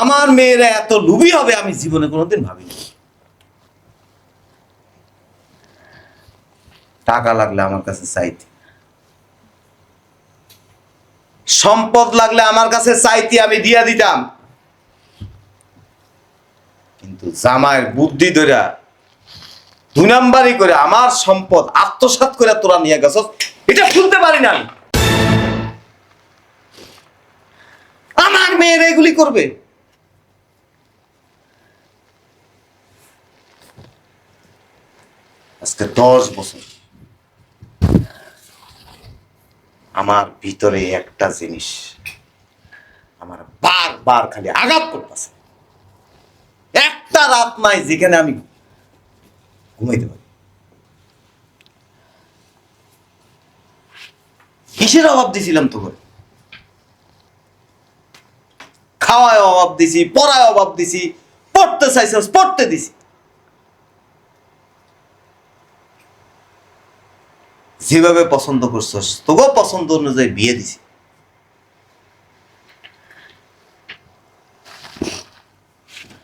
আমার মেয়েরা এত লুবি হবে, আমি জীবনে কোনোদিন ভাবিনি। টাকা লাগলে আমার কাছে চাইতে। সম্পদ লাগলে আমার কাছে চাইতে, আমি দিয়া দিতাম। কিন্তু জামাইয়ের বুদ্ধি ধরে দুই নাম্বারি করে আমার সম্পদ আত্মসাৎ করে তোরা নিয়ে গেছ এটা শুনতে পারি না আমার মেয়েরা এগুলি করবে আজকে দশ বছর আমার ভিতরে একটা জিনিস। আমার বারবার খালি আঘাত করতেছে। একটা রাত নাই যেখানে আমি ঘুমাইতে পারি। কিসের অভাব দিছিলাম তোকে? খাওয়ায় অভাব দিছি, পড়ায় অভাব দিছি, পড়তে চাইছিস পড়তে দিছি। যেভাবে পছন্দ করছস তোকেও পছন্দ অনুযায়ী বিয়ে দিছি।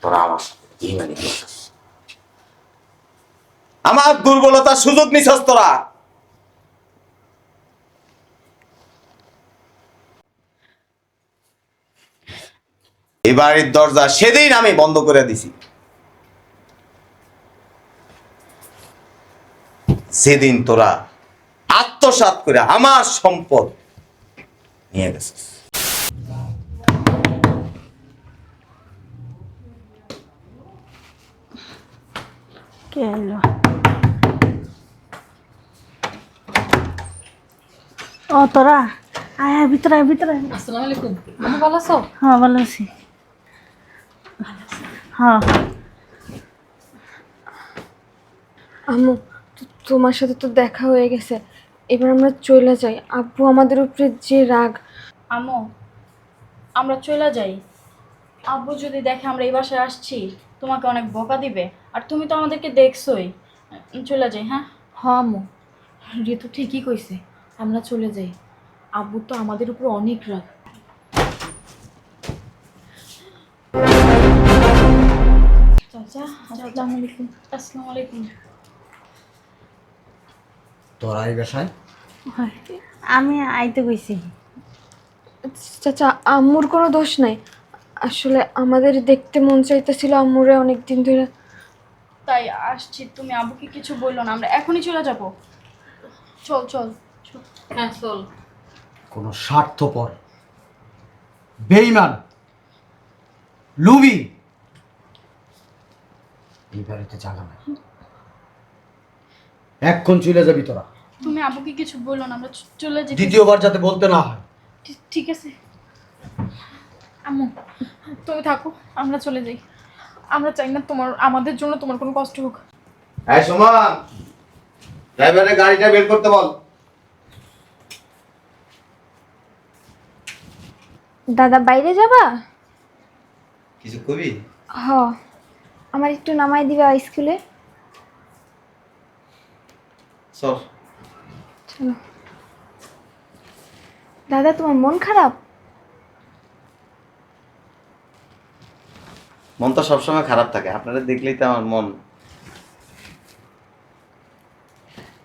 তোরা আমার করছস। আমার দুর্বলতার সুযোগ নিছস তোরা। এই বাড়ির দরজা সেদিন আমি বন্ধ করে দিছি। সেদিন তোরা আত্মসাৎ করে আমার সম্পদ নিয়ে এলো? ও তোরা? আয় ভিতরে আয় ভিতরে আসসালামু আলাইকুম। ভালো আছো? হ্যাঁ ভালো আছি। হ্যাঁ। আম্মু তো- তোমার সাথে তো দেখা হয়ে গেছে। এবার আমরা চলে যাই। আব্বু আমাদের উপরে যে রাগ। আমো আমরা চলে যাই। আব্বু যদি দেখে আমরা এই বাসায় আসছি তোমাকে অনেক বকা দিবে। আর তুমি তো আমাদেরকে দেখছোই। চলে যাই হ্যাঁ? হ আম্মু। ঋতু ঠিকই কইছে আমরা চলে যাই। আব্বু তো আমাদের উপর অনেক রাগ। চাচা আসসালামু আলাইকুম। আসসালামু আলাইকুম। তোরা এই বাসায়? আমি আইতে কইছি। চাচা আম্মুর কোনো দোষ নাই। আসলে আমাদের দেখতে মন চাইতেছিল আম্মুরে অনেক দিন ধরে। তাই আসছি। তুমি আব্বুকে কিছু বলল না। আমরা এখনই চলে যাব। চল চল। চল। হ্যাঁ চল। কোনো স্বার্থপর। বেইমান। লুবি। এই বাড়িতে জায়গা নাই। এক্ষণ চলে যাবি তোরা। তুমি আব্বুকে কিছু বলল না আমরা চ- চলে যেতে দ্বিতীয়বার যাতে বলতে না হয়। ঠিক- ঠিক আছে। আম্মু তুমি থাকো আমরা চলে যাই। আমরা চাই না তোমার আমাদের জন্য তোমার কোনো কষ্ট হোক। এই সুমন ড্রাইভারের গাড়িটা বের করতে বল। দাদা বাইরে যাবা? কিছু কবি? হ। আমার একটু নামাই দিবা স্কুলে। চল চলো। দাদা তোমার মন খারাপ? মন তো সবসময় খারাপ থাকে। আপনারা দেখলেই তো আমার মন।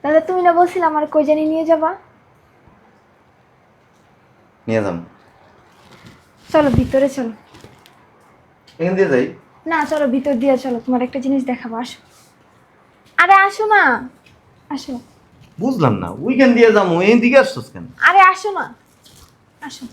দাদা তুমি না বলছিলে আমার কই জানি নিয়ে যাবা? নিয়ে যাম। চলো ভিতরে চলো। এখান দিয়ে যাই। না চলো ভিতর দিয়ে চলো। তোমার একটা জিনিস দেখাবো আসো। আরে আসো না। আসো। বুঝলাম না উইকেন্ড দিয়ে যাব এই দিকে আসছোস কেন? আরে আসো না। আসো।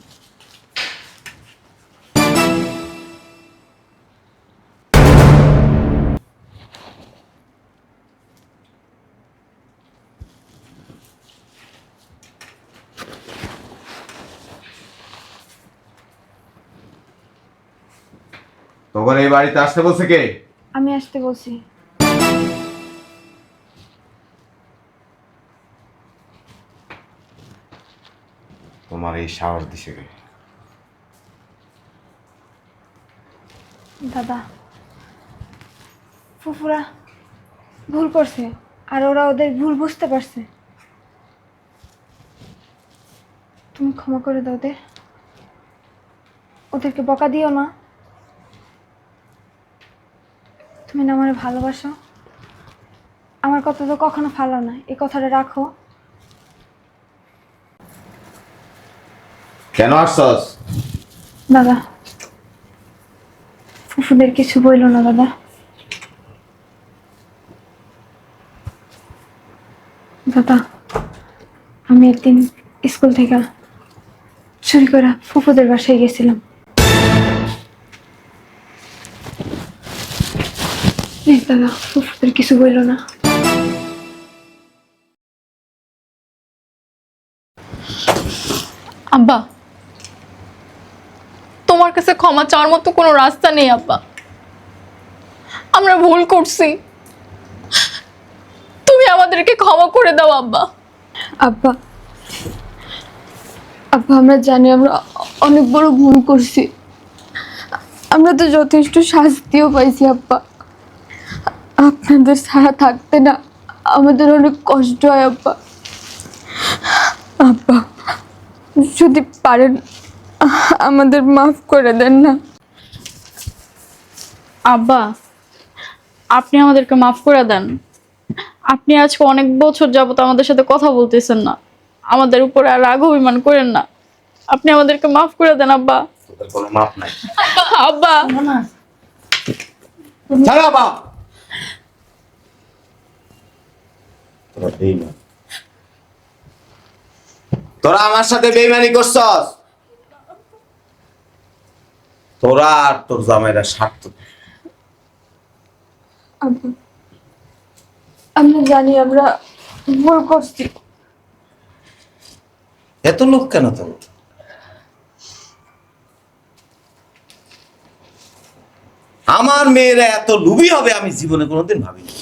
তখন এই বাড়িতে আসতে বলছে কে? আমি আসতে বলছি। এই সাহস দিছে কে দাদা, ফুফুরা ভুল করছে, আর ওরা ওদের ভুল বুঝতে পারছে। তুমি ক্ষমা করে দাও ওদের। ওদেরকে বকা দিও না। তুমি না আমার ভালোবাসো। আমার কথা তো কখনো ভালো না। এই কথাটা রাখো। কেন আসছস? দাদা ফুফুদের কিছু বইল না দাদা। দাদা আমি একদিন স্কুল থেকে চুরি করে ফুফুদের বাসায় গেছিলাম। প্লিজ দাদা ফুফুদের কিছু বইল না। আব্বা তোমার কাছে ক্ষমা চাওয়ার মতো কোনো রাস্তা নেই আব্বা আমরা ভুল করছি। তুমি আমাদেরকে ক্ষমা করে দাও, আব্বা। আব্বা আব্বা, আমরা জানি আমরা অনেক বড় ভুল করছি। আমরা তো যথেষ্ট শাস্তিও পাইছি, আব্বা। আপনাদের ছাড়া থাকতে না আমাদের অনেক কষ্ট হয়, আব্বা। আব্বা, যদি পারেন আমাদের মাফ করে দেন না। আব্বা আপনি আমাদেরকে মাফ করে দেন। আপনি আজকে অনেক বছর যাবত আমাদের সাথে কথা বলতেছেন না। আমাদের উপরে আর রাগ অভিমান করেন না। আপনি আমাদেরকে মাফ করে দেন আব্বা। কোনো মাপ নাই। আব্বা। ছাড়া তোরা তোরা আমার সাথে বেইমানি করছস? তোরা আর তোর জামাইরা স্বার্থ। আমরা জানি আমরা ভুল করছি। এত লোক কেন তোর? আমার মেয়েরা এত লুবি হবে আমি জীবনে কোনোদিন ভাবিনি।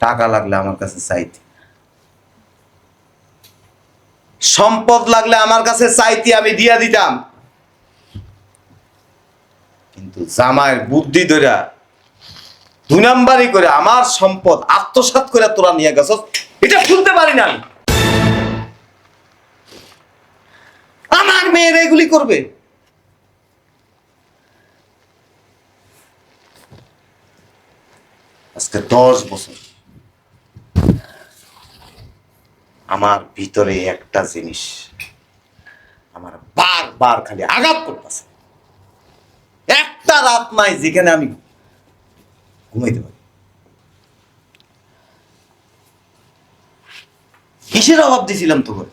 টাকা লাগলে আমার কাছে চাইতে। সম্পদ লাগলে আমার কাছে চাইতে, আমি দিয়া দিতাম। কিন্তু জামাইয়ের বুদ্ধি ধরা দুই নাম্বারি করে আমার সম্পদ আত্মসাৎ করে তোরা নিয়ে গেছস, এটা শুনতে পারি না আমার মেয়েরা এগুলি করবে। আজকে দশ বছর। আমার ভিতরে একটা জিনিস। আমার বারবার খালি আঘাত করতেছে। একটা রাত নাই যেখানে আমি ঘুমাইতে পারি। কিসের অভাব দিছিলাম তোকে?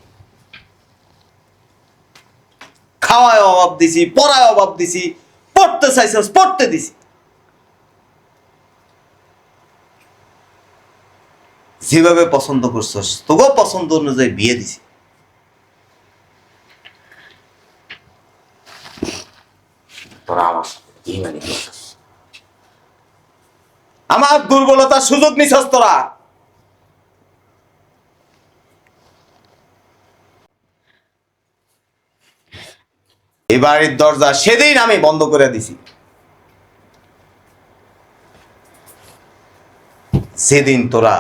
খাওয়ায় অভাব দিছি, পড়ায় অভাব দিছি, পড়তে চাইছিস, পড়তে দিছি। যেভাবে পছন্দ করছস তোকেও পছন্দ অনুযায়ী বিয়ে দিছি। তোরা আমার করছস। দুর্বলতার সুযোগ নিছস তোরা। এই বাড়ির দরজা সেদিন আমি বন্ধ করে দিছি। সেদিন তোরা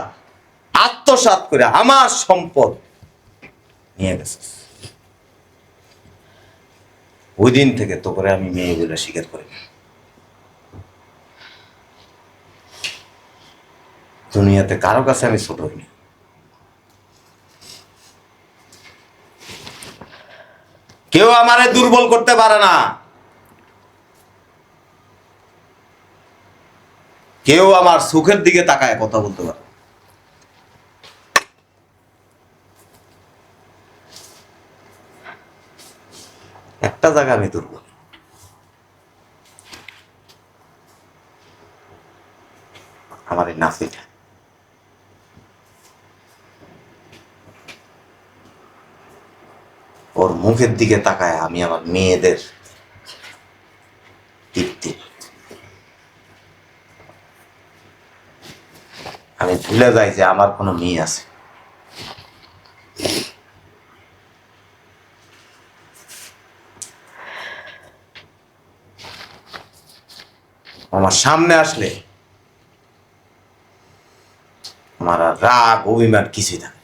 আত্মসাৎ করে আমার সম্পদ নিয়ে গেছিস ওই দিন থেকে তো করে আমি মেয়ে বলে স্বীকার করি। দুনিয়াতে কারও কাছে আমি ছোট হইনি। কেউ আমারে দুর্বল করতে পারে না। কেউ আমার সুখের দিকে তাকায় কথা বলতে পারে একটা জায়গা আমি দুর্বল আমার এই নাফিটা ওর মুখের দিকে তাকায় আমি আমার মেয়েদের তৃপ্তি। আমি ভুলে যাই যে আমার কোনো মেয়ে আছে। সামনে আসলে আমার রাগ অভিমান কিছুই থাকে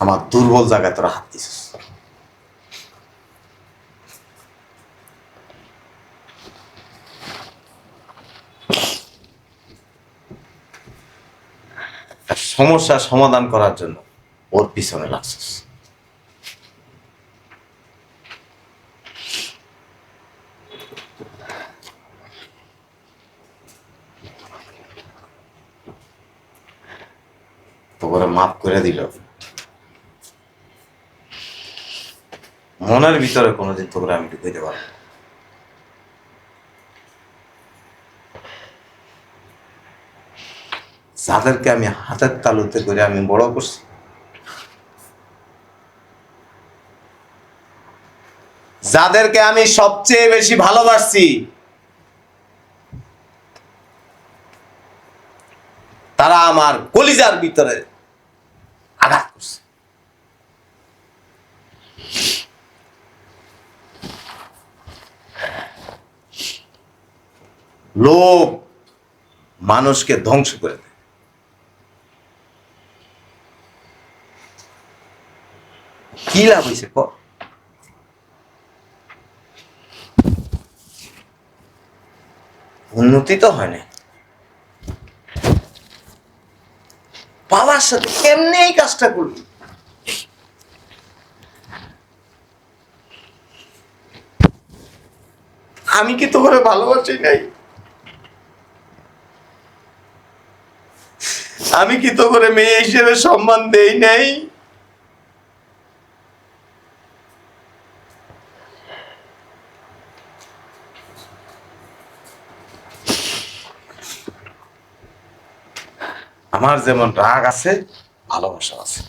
আমার দুর্বল জায়গায় তোরা হাত দিস সমস্যা সমাধান করার জন্য ওর পিছনে লাগছিস। তোরে মাফ করে দিল। মনের ভিতরে কোনোদিন তোকে আমি ঢুকাইতে পারব যাদেরকে আমি হাতের তালুতে করে আমি বড় করছি। যাদেরকে আমি সবচেয়ে বেশি ভালোবাসছি, তারা আমার কলিজার ভিতরে আঘাত করছে। লোভ মানুষকে ধ্বংস করে দেয়। কি লাভ হয়েছে ক উন্নতি তো হয় না বাবার সাথে কেমনে এই কাজটা করবি? আমি কি তোমার ভালোবাসি নাই? আমি কি তো করে মেয়ে হিসেবে সম্মান দেই নাই? আমার যেমন রাগ আছে ভালোবাসা আছে।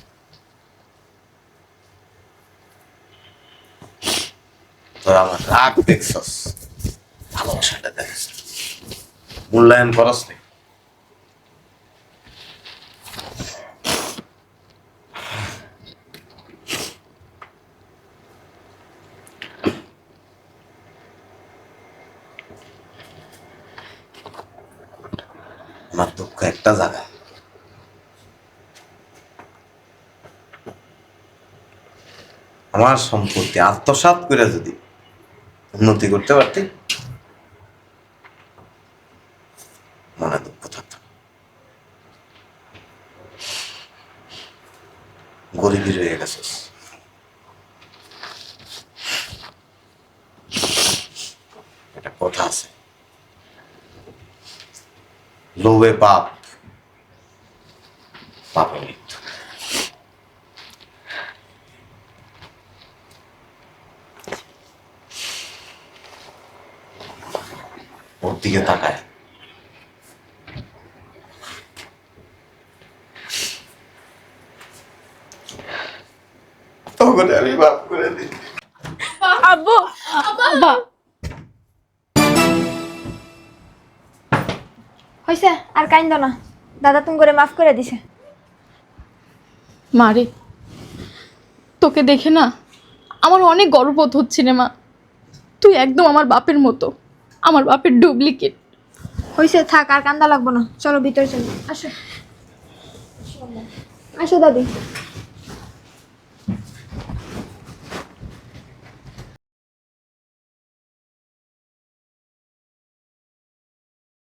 আমার রাগ দেখছস ভালোবাসাটা দেখছ মূল্যায়ন করস নি আমার দুঃখ একটা জায়গায় আমার সম্পত্তি আত্মসাৎ করে যদি উন্নতি করতে পারতি, মনে দুঃখ থাকতো। গরিবই রয়ে গেছিস একটা কথা আছে। লোভে পাপে দিকে তাকায়। তখন আমি বাপ করে দিই। আব্বু আর কাইন্দ না। দাদা তুমি করে মাফ করে দিছে। মারে তোকে দেখে না আমার অনেক গর্ববোধ হচ্ছে রে মা। তুই একদম আমার বাপের মতো। আমার বাপের ডুপ্লিকেট। হয়েছে থাক, আর কান্দা লাগবো না। চলো, ভিতরে চলো। আসো। আসো, দাদি।